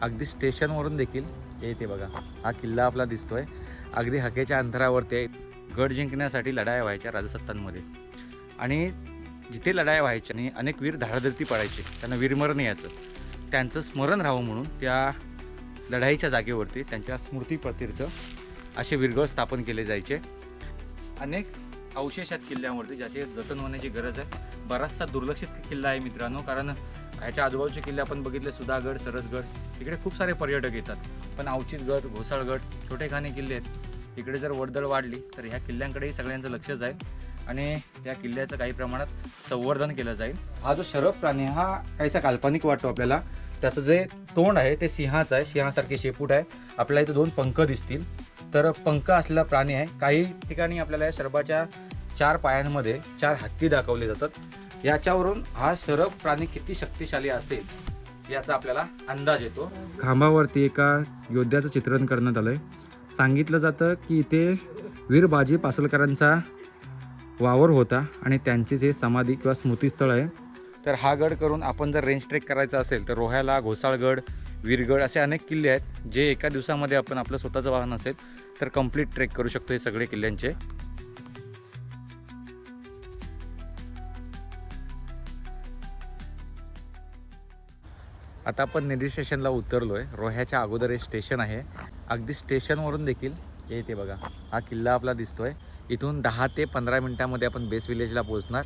अगदी स्टेशनवरून देखील येते बघा. हा किल्ला आपला दिसतोय. अगदी हकेच्या अंतरावरती आहे. गड जिंकण्यासाठी लढाया व्हायच्या राजसत्तांमध्ये. आणि जिथे लढाया व्हायच्या आणि अनेक वीर धाराधरती पडायचे त्यांना वीरमरण यायचं. त्यांचं स्मरण राहावं म्हणून त्या लढाईच्या जागेवरती त्यांच्या स्मृतीप्रतीर्थ असे विरगळ स्थापन केले जायचे. अनेक अवशेष आहेत किल्ल्यावरती ज्याचे जतन होण्याची गरज आहे. बराचसा दुर्लक्षित किल्ला आहे मित्रांनो कारण ह्याच्या आजूबाजूचे किल्ले आपण बघितले सुधागड सरसगड. इकडे खूप सारे पर्यटक येतात. पण अवचितगड घोसाळगड छोटेखाने किल्ले आहेत. इकडे जर वर्दळ वाढली तर ह्या किल्ल्यांकडेही सगळ्यांचं लक्ष जाईल आणि या किल्ल्याचं काही प्रमाणात संवर्धन केलं जाईल. हा जो शरफ प्राणी हा काहीसा काल्पनिक वाटतो आपल्याला. त्याचं जे तोंड आहे ते सिंहाचं आहे. सिंहासारखे शेपूट आहे. आपल्याला इथे दोन पंख दिसतील. तर पंख असलेला प्राणी आहे. काही ठिकाणी आपल्याला या शरबाच्या चार पायांमध्ये चार हत्ती दाखवले जातात. याच्यावरून हा सरप प्राणी किती शक्तिशाली असेल याचा आपल्याला अंदाज येतो. खांबावरती एका योद्ध्याचं चित्रण करण्यात आलंय. सांगितलं जातं की इथे वीर बाजी पासलकरांचा वावर होता आणि त्यांचे जे समाधी किंवा स्मृतीस्थळ आहे तर हा गड करून आपण जर रेंज ट्रेक करायचा असेल तर रोह्याला घोसाळगड वीरगड असे अनेक किल्ले आहेत जे एका दिवसामध्ये आपण आपलं स्वतःचं वाहन असेल तर कंप्लीट ट्रेक करू शकतो हे सगळे किल्ल्यांचे. आता आपण नेडी स्टेशनला उतरलो आहे रोह्याच्या अगोदर हे स्टेशन आहे. अगदी स्टेशनवरून देखील येते बघा. हा किल्ला आपला दिसतोय. इथून दहा ते पंधरा मिनटामध्ये आपण बेस विलेजला पोहोचणार.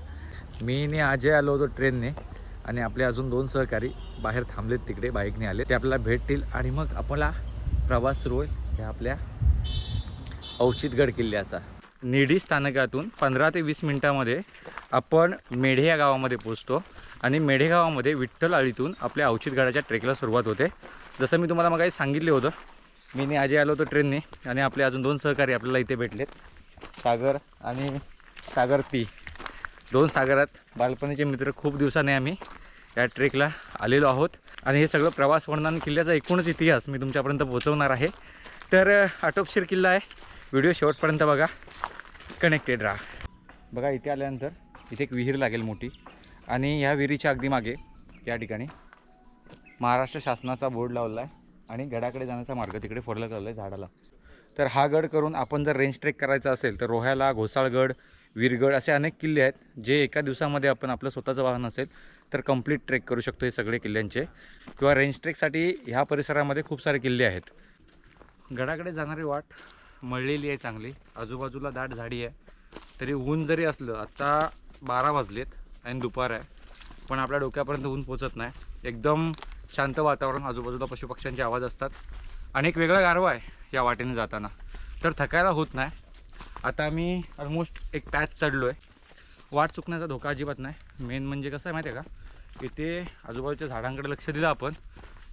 मीने अजय आलो होतो ट्रेनने आणि आपले अजून दोन सहकारी बाहेर थांबलेत तिकडे बाईकने आले ते आपल्याला भेटतील आणि मग आपला प्रवास सुरू होईल ह्या आपल्या औचितगड किल्ल्याचा. निडी स्थानकातून पंधरा ते वीस मिनटामध्ये आपण मेढे या गावामध्ये पोचतो आणि मेढेगावामध्ये विठ्ठल आळीतून आपल्या औचितगडाच्या ट्रेकला सुरुवात होते. जसं मी तुम्हाला मग सांगितले होतं मी ने आजी आलो होतो ट्रेनने आणि आपले अजून दोन सहकारी आपल्याला इथे भेटलेत. सागर आणि सागर पी. दोन सागरात बालपणीचे मित्र खूप दिवसाने आम्ही या ट्रेकला आलेलो आहोत. आणि हे सगळं प्रवास वर्णन किल्ल्याचा एकूणच इतिहास मी तुमच्यापर्यंत पोहोचवणार आहे. तर आटोपशीर किल्ला आहे. व्हिडिओ शेवटपर्यंत बघा. कनेक्टेड राहा. बघा इथे आल्यानंतर इथे एक विहीर लागेल मोठी. आणि ह्या विहिरीच्या अगदी मागे या ठिकाणी महाराष्ट्र शासनाचा बोर्ड लावला आहे आणि गडाकडे जाण्याचा मार्ग तिकडे फोडला लावला आहे झाडाला. तर हा गड करून आपण जर रेंज ट्रेक करायचा असेल तर रोह्याला घोसाळगड वीरगड असे अनेक किल्ले आहेत जे एका दिवसामध्ये आपण आपलं स्वतःचं वाहन असेल तर कंप्लीट ट्रेक करू शकतो हे सगळे किल्ल्यांचे. किंवा रेंज ट्रेकसाठी ह्या परिसरामध्ये खूप सारे किल्ले आहेत. गडाकडे जाणारी वाट मळलेली आहे चांगली. आजूबाजूला दाट झाडी आहे. तरी ऊन जरी असलं आत्ता बारा वाजलेत. आणि दुपार आहे. पण आपल्या डोक्यापर्यंत ऊन पोचत नाही. एकदम शांत वातावरण आजूबाजूला पशुपक्ष्यांचे आवाज असतात. आणि एक वेगळा गारवा आहे या वाटेने जाताना. तर थकायला होत नाही. आता मी ऑलमोस्ट एक पॅच चढलो आहे वाट चुकण्याचा धोका अजिबात नाही. मेन म्हणजे कसं आहे माहिती आहे का? इथे आजूबाजूच्या झाडांकडे लक्ष दिलं आपण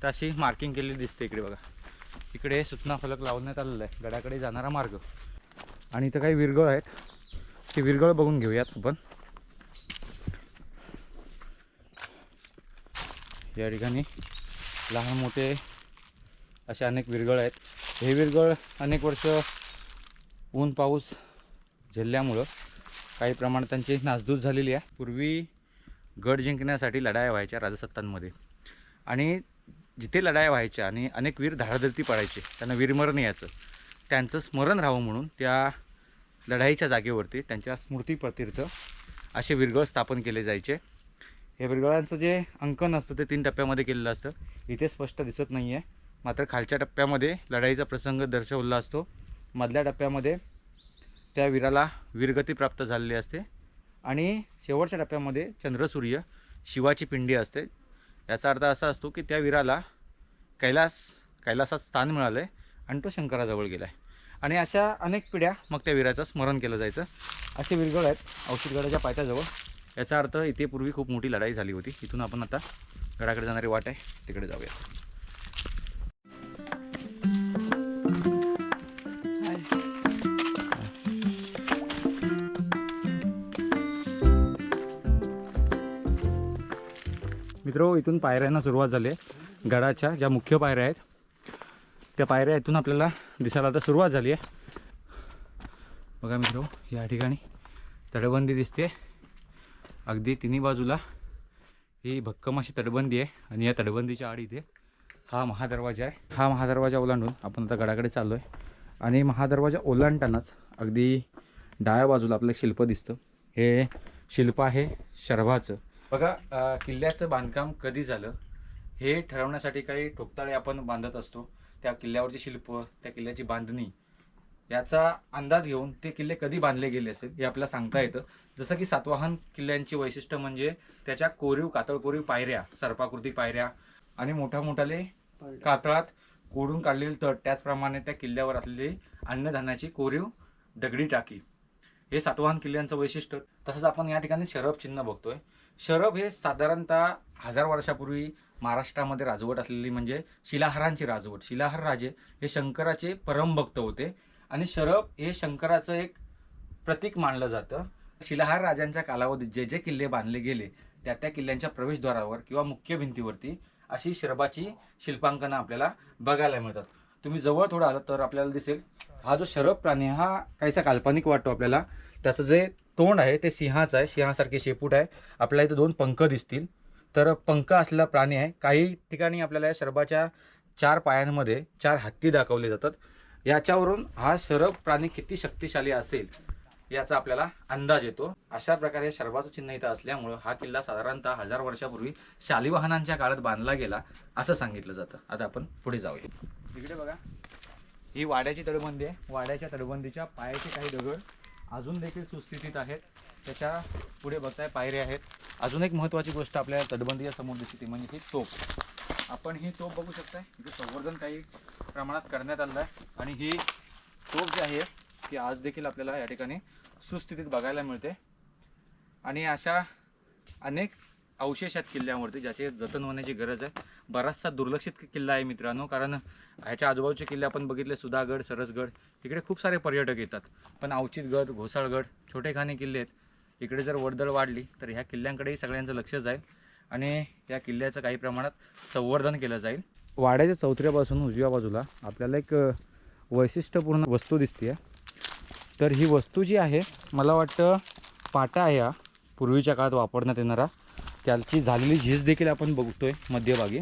तर अशी मार्किंग केलेली दिसते इकडे बघा. इकडे सूचना फलक लावण्यात आलेला आहे. गडाकडे जाणारा मार्ग. आणि इथं काही विरगळ आहेत. ते विरगळ बघून घेऊयात आपण. या ठिकाणी लहान मोठे असे अनेक विरगळ आहेत. हे विरगळ अनेक वर्ष ऊन पाऊस झेलल्यामुळं काही प्रमाणात त्यांची नासधूस झालेली आहे. पूर्वी गड जिंकण्यासाठी लढाया व्हायच्या राजसत्तांमध्ये. आणि जिथे लढाया व्हायच्या आणि अनेक वीर धाडधरती पडायचे त्यांना वीरमरण यायचं त्यांचं स्मरण राहावं म्हणून त्या लढाईच्या जागेवरती त्यांच्या स्मृतीप्रतीर्थ असे विरगळ स्थापन केले जायचे. हे बिरगळांचं जे अंकन असतं ते तीन टप्प्यामध्ये केलेलं असतं. इथे स्पष्ट दिसत नाही आहे मात्र खालच्या टप्प्यामध्ये लढाईचा प्रसंग दर्शवला असतो. मधल्या टप्प्यामध्ये त्या वीराला वीरगती प्राप्त झालेली असते. आणि शेवटच्या टप्प्यामध्ये चंद्रसूर्य शिवाची पिंडी असते. याचा अर्थ असा असतो की त्या वीराला कैलास कैलासात स्थान मिळालं आहे आणि तो शंकराजवळ गेला आहे आणि अशा अनेक पिढ्या मग त्या वीराचं स्मरण केलं जायचं. असे विरगळ आहेत. औषधगडाच्या पायथ्याजवळ याचा अर्थ इथे पूर्वी खूप मोठी लढाई झाली होती. इथून आपण आता गडाकडे जाणारी वाट आहे. तिकडे जाऊया. मित्र इथून पायऱ्यांना सुरुवात झाली आहे. गडाच्या ज्या मुख्य पायऱ्या आहेत त्या पायऱ्या इथून आपल्याला दिसायला आता सुरुवात झाली आहे. बघा मित्र या ठिकाणी तटबंदी दिसते. अगदी तिन्ही बाजूला. ही भक्कम अशी तटबंदी आहे आणि या तटबंदीच्या आड इथे हा महादरवाजा आहे. हा महादरवाजा ओलांडून आपण आता गडाकडे चाललो आहे आणि महादरवाजा ओलांडतानाच अगदी डाव्या बाजूला आपलं एक शिल्प दिसतं. हे शिल्प आहे शर्भाचं. बघा किल्ल्याचं बांधकाम कधी झालं हे ठरवण्यासाठी काही ठोकताळे आपण बांधत असतो. त्या किल्ल्यावरची शिल्प त्या किल्ल्याची बांधणी याचा अंदाज घेऊन ते किल्ले कधी बांधले गेले असेल हे आपल्याला सांगता येतं. जसं की सातवाहन किल्ल्यांची वैशिष्ट्य म्हणजे त्याच्या कोरीव कातळ कोरीव पायऱ्या सर्पाकृती पायऱ्या आणि मोठ्या मोठाले कातळात कोडून काढलेले तट त्याचप्रमाणे त्या किल्ल्यावर असलेली अन्नधान्याची कोरीव दगडी टाकी. हे सातवाहन किल्ल्यांचं वैशिष्ट्य. तसंच आपण या ठिकाणी शरभ चिन्ह बघतोय. शरभ हे साधारणतः हजार वर्षापूर्वी महाराष्ट्रामध्ये राजवट असलेली म्हणजे शिलाहारांची राजवट. शिलाहार राजे हे शंकराचे परमभक्त होते. आणि शरभ हे शंकराचं एक प्रतीक मानलं जातं. शिलाहार राजांच्या कालावधीत जे जे किल्ले बांधले गेले त्या त्या किल्ल्यांच्या प्रवेशद्वारावर किंवा मुख्य भिंतीवरती अशी शरभाची शिल्पांकनं आपल्याला बघायला मिळतात. तुम्ही जवळ थोडं आलं तर आपल्याला दिसेल. हा जो शरभ प्राणी हा काहीसा काल्पनिक वाटतो आपल्याला. त्याचं जे तोंड आहे ते सिंहाचं आहे. सिंहासारखे शेपूट आहे. आपल्याला इथं दोन पंख दिसतील. तर पंख असलेला प्राणी आहे. काही ठिकाणी आपल्याला या शरभाच्या चार पायांमध्ये चार हत्ती दाखवले जातात. याच्यावरून हा शरभ प्राणी किती शक्तिशाली असेल याचा आपल्याला अंदाज येतो. अशा प्रकारे शर्वाचं चिन्ह इथं असल्यामुळं हा किल्ला साधारणतः हजार वर्षापूर्वी शालिवाहनांच्या काळात बांधला गेला असं सांगितलं जातं. आता आपण पुढे जाऊया. इकडे बघा. ही वाड्याची तटबंदी आहे. वाड्याच्या तटबंदीच्या पायाचे काही दगड अजून देखील सुस्थितीत आहेत. त्याच्या पुढे बघताय पायऱ्या आहेत. अजून एक महत्त्वाची गोष्ट आपल्या तटबंदीच्या समोर दिसते ती म्हणजे ही तोप आपण ही तोप बघू शकताय. इथे संवर्धन काही प्रमाणात करण्यात आलं आहे. आणि ही तोफ जी आहे ती आज देखील आपल्याला या ठिकाणी सुस्थितीत बघायला मिळते. आणि अशा अनेक अवशेष आहेत किल्ल्यावरती ज्याचे जतन होण्याची गरज आहे. बराचसा दुर्लक्षित किल्ला आहे मित्रांनो कारण ह्याच्या आजूबाजूचे किल्ले आपण बघितले सुधागड सरसगड इकडे खूप सारे पर्यटक येतात. पण अवचितगड घोसाळगड छोटेखाने किल्ले आहेत. इकडे जर वर्दळ वाढली तर ह्या किल्ल्यांकडेही सगळ्यांचं लक्ष जाईल. आणि या किल्ल्याचं काही प्रमाणात संवर्धन केलं जाईल. वाड्याच्या चौथऱ्यापासून उजव्या बाजूला आपल्याला एक वैशिष्ट्यपूर्ण वस्तू दिसते तर ही वस्तू जी आहे मला वाटतं पाटा आहे हा पूर्वीच्या काळात वापरण्यात येणारा. त्याची झालेली झीज देखील आपण बघतोय मध्यभागी.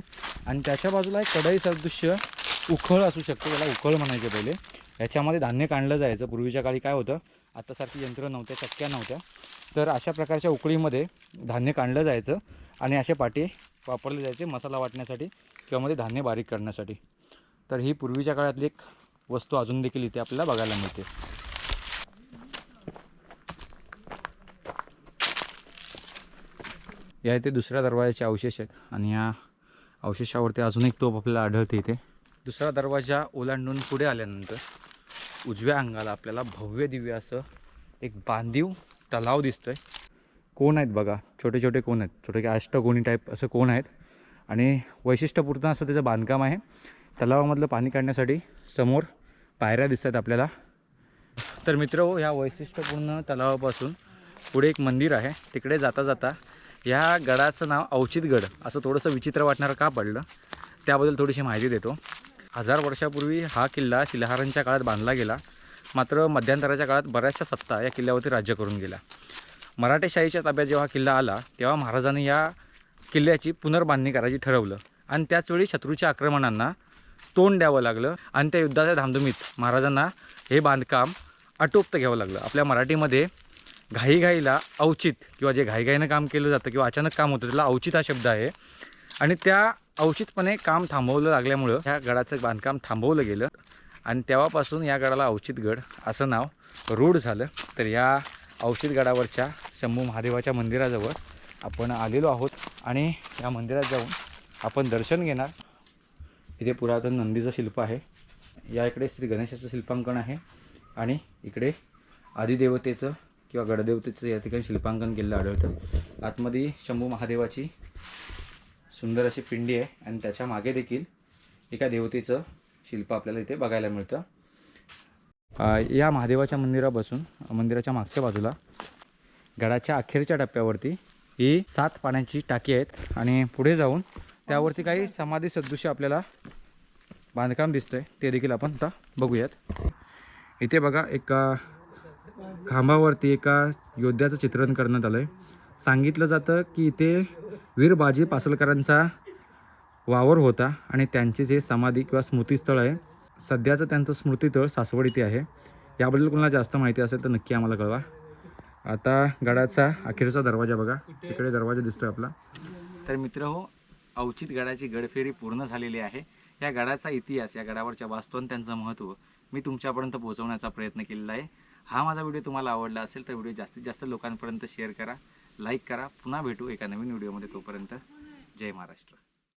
आणि त्याच्या बाजूला एक कढई सदृश्य उखळ असू शकतो त्याला उखळ म्हणायचं पहिले. याच्यामध्ये धान्य काढलं जायचं. पूर्वीच्या काळी काय होतं आत्तासारखी यंत्र नव्हत्या चक्क्या नव्हत्या. तर अशा प्रकारच्या उकळीमध्ये धान्य काढलं जायचं. आणि असे पाटे वापरले जायचे मसाला वाटण्यासाठी किंवा मध्ये धान्य बारीक करण्यासाठी. तर ही पूर्वीच्या काळातली एक वस्तू अजून देखील इथे आपल्याला बघायला मिळते. या इथे दुसऱ्या दरवाजाचे अवशेष आहेत आणि या अवशेषावरती अजून एक तोप आपल्याला आढळते इथे. दुसरा दरवाजा ओलांडून पुढे आल्यानंतर उजव्या अंगाला आपल्याला भव्य दिव्य असं एक बांधीव तलाव दिसतोय. कोण आहेत बघा छोटे छोटे कोण आहेत? छोटे अष्टकोणी टाईप असं कोण आहेत? आणि वैशिष्ट्यपूर्ण असं त्याचं बांधकाम आहे. तलावामधलं पाणी काढण्यासाठी समोर पायऱ्या दिसतात आपल्याला. तर मित्र हो ह्या वैशिष्ट्यपूर्ण तलावापासून पुढे एक मंदिर आहे. तिकडे जाता जाता ह्या गडाचं नाव अवचितगड असं थोडंसं विचित्र वाटणारं का पडलं? त्याबद्दल थोडीशी माहिती देतो. हजार वर्षापूर्वी हा किल्ला शिलाहारांच्या काळात बांधला गेला. मात्र मध्यंतराच्या काळात बऱ्याचशा सत्ता या किल्ल्यावरती राज्य करून गेला मराठेशाहीच्या ताब्यात जेव्हा किल्ला आला तेव्हा महाराजांनी या किल्ल्याची पुनर्बांधणी करायची ठरवलं. आणि त्याचवेळी शत्रूच्या आक्रमणांना तोंड द्यावं लागलं आणि त्या युद्धाच्या धामधुमीत महाराजांना हे बांधकाम आटोपतं घ्यावं लागलं. आपल्या मराठीमध्ये घाईघाईला अवचित किंवा जे घाईघाईनं काम केलं जातं किंवा अचानक काम होतं त्याला अवचित हा शब्द आहे. आणि त्या अवचितपणे काम थांबवलं लागल्यामुळं ह्या गडाचं बांधकाम थांबवलं गेलं. आणि तेव्हापासून या गडाला अवचितगड असं नाव रूढ झालं. तर या औषधगडावरच्या गडावरच्या शंभू महादेवाच्या मंदिराजवळ आपण आलेलो आहोत आणि या मंदिरात जाऊन आपण दर्शन घेणार. इथे पुरातन नंदीचं शिल्प आहे. या इकडे श्री गणेशाचं शिल्पांकन आहे आणि इकडे आदिदेवतेचं किंवा गडदेवतेचं या ठिकाणी शिल्पांकन केलेलं आढळतं. आतमध्ये शंभू महादेवाची सुंदर अशी पिंडी आहे आणि त्याच्यामागे देखील एका देवतेचं शिल्प आपल्याला इथे बघायला मिळतं. या महादेवाच्या मंदिरापासून मंदिराच्या मागच्या बाजूला गडाच्या अखेरच्या टप्प्यावरती ही सात पाण्याची टाकी आहेत आणि पुढे जाऊन त्यावरती काही समाधी सदृश्य आपल्याला बांधकाम दिसतंय. ते देखील आपण आता बघूयात. इथे बघा एका खांबावरती एका योद्ध्याचं चित्रण करण्यात आलं आहे सांगितलं जातं की इथे वीर बाजी पासलकरांचा वावर होता आणि त्यांचे जे समाधी किंवा स्मृतीस्थळ आहे सध्याचं त्यांचं स्मृतीतळ सासवड इथे आहे. याबद्दल कोणाला जास्त माहिती असेल तर नक्की आम्हाला कळवा. आता गडाचा अखेरचा दरवाजा बघा. तिकडे दरवाजा दिसतोय आपला. तर मित्र हो अवचित गडाची गडफेरी पूर्ण झालेली आहे. या गडाचा इतिहास या गडावरच्या वास्तव आणि त्यांचं महत्त्व मी तुमच्यापर्यंत पोहोचवण्याचा प्रयत्न केलेला आहे. हा माझा व्हिडिओ तुम्हाला आवडला असेल तर व्हिडिओ जास्तीत जास्त लोकांपर्यंत शेअर करा लाईक करा. पुन्हा भेटू एका नवीन व्हिडिओमध्ये तोपर्यंत. जय महाराष्ट्र.